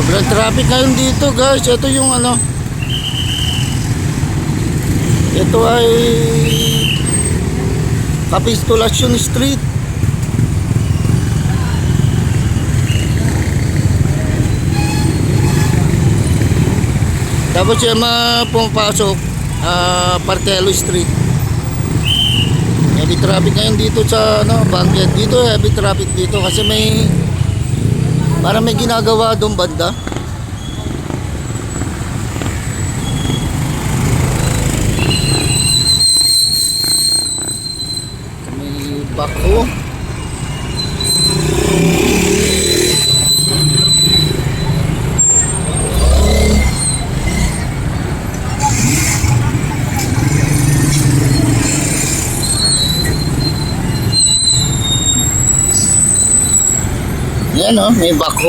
Sobrang traffic ngayon dito guys. Ito yung ano. Ito ay Capitulation Street. Tapos siya mga pumapasok ah, Partelo Street. Heavy traffic ngayon dito sa ano, Banquet. Dito heavy traffic dito kasi may Parang may ginagawa doon banda. May bako. Yan oh, may bako.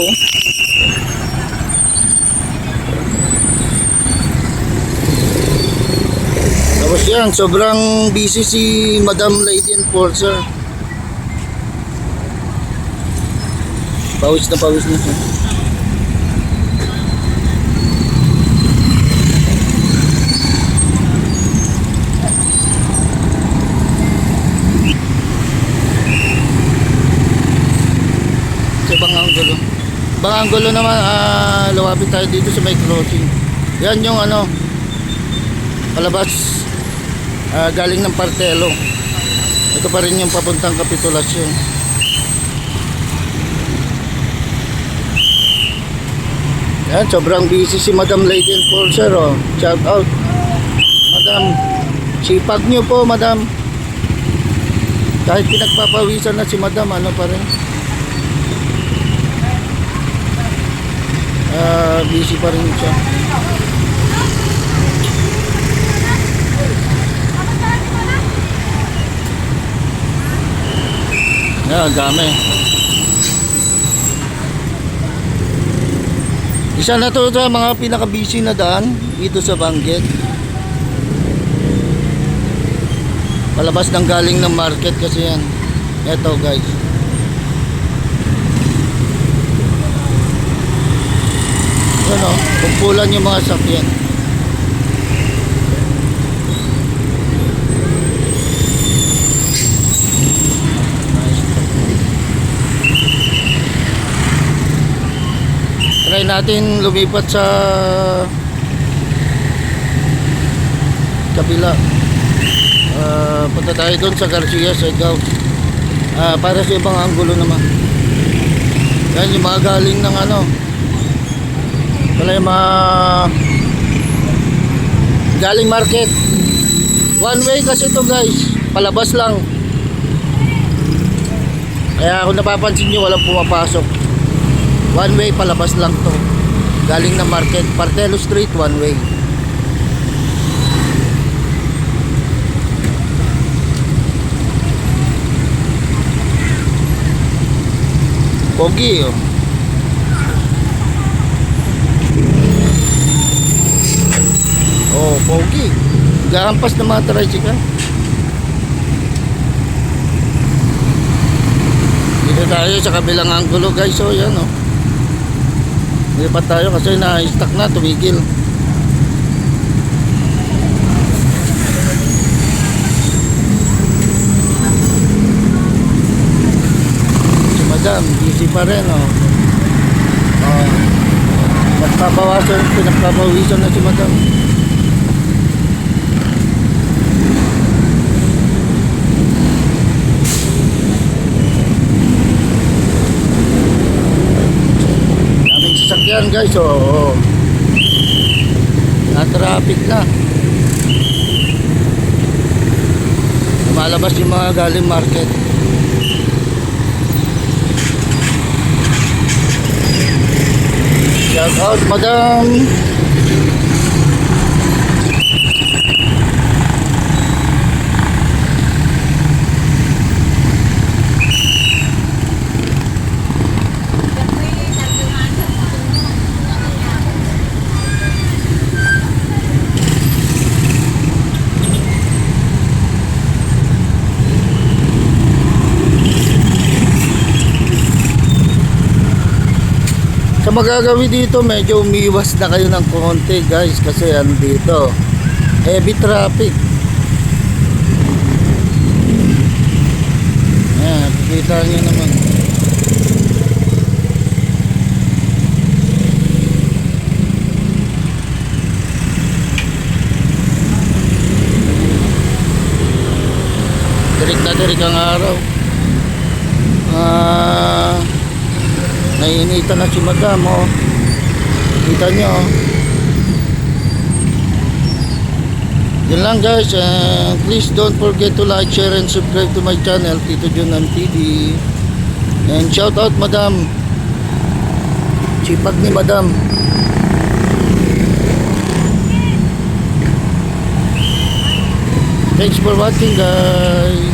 Tapos yan, sobrang busy si Madam Lady Enforcer. Pawis na pawis na siya. Ibang angulo naman, ah, lumapit tayo dito sa may crossing. Yan yung ano, palabas ah, galing ng Partelo. Ito pa rin yung papuntang kapitulasyon. Yan, sobrang busy si Madam Lady Enforcer. Oh. Shout out. Madam, sipag niyo po, Madam. Kahit pinagpapawisan na si Madam, ano pa rin. Ah, busy pa rin siya. Yeah, dami. Isa na to sa mga pinaka-busy na daan dito sa Banggit. Palabas ng galing ng market kasi yan. Ito guys. Yan o, kumpulan yung mga sakyan. Try natin lumipat sa kabila. Ah, punta tayo doon sa Garcia Segaw. Ah, para sa ibang anggulo naman. Yan yung mga galing ng ano, wala yung mga galing market. One way kasi to guys. Palabas lang. Kaya kung napapansin nyo walang pumapasok. One way palabas lang to. Galing na market. Partelo Street one way. Pogi oh pogi. Gahampas ng mga tricycle. Dito tayo sa kabilang anggulo guys. So yan oh. Lipat tayo kasi na-stuck na, tumigil. Si madam, busy pa rin oh. Oh. Nagpapawasan, pinagpapawisan na si madam. Sasakyan guys, oh. oh. Na-traffic na. Lumalabas yung mga galing market. Shout out, madam. Sa Sa magagawi dito, medyo umiwas na kayo ng konti guys kasi ano dito, heavy traffic. Ayan, kita nyo naman. Tirik na tirik ang araw. Ah, naiinitan na si madam, oh. Kita nyo, oh. Yun lang guys, and please don't forget to like, share, and subscribe to my channel, Tito Junan TV. And shout out madam. Sipag ni madam. Thanks for watching guys.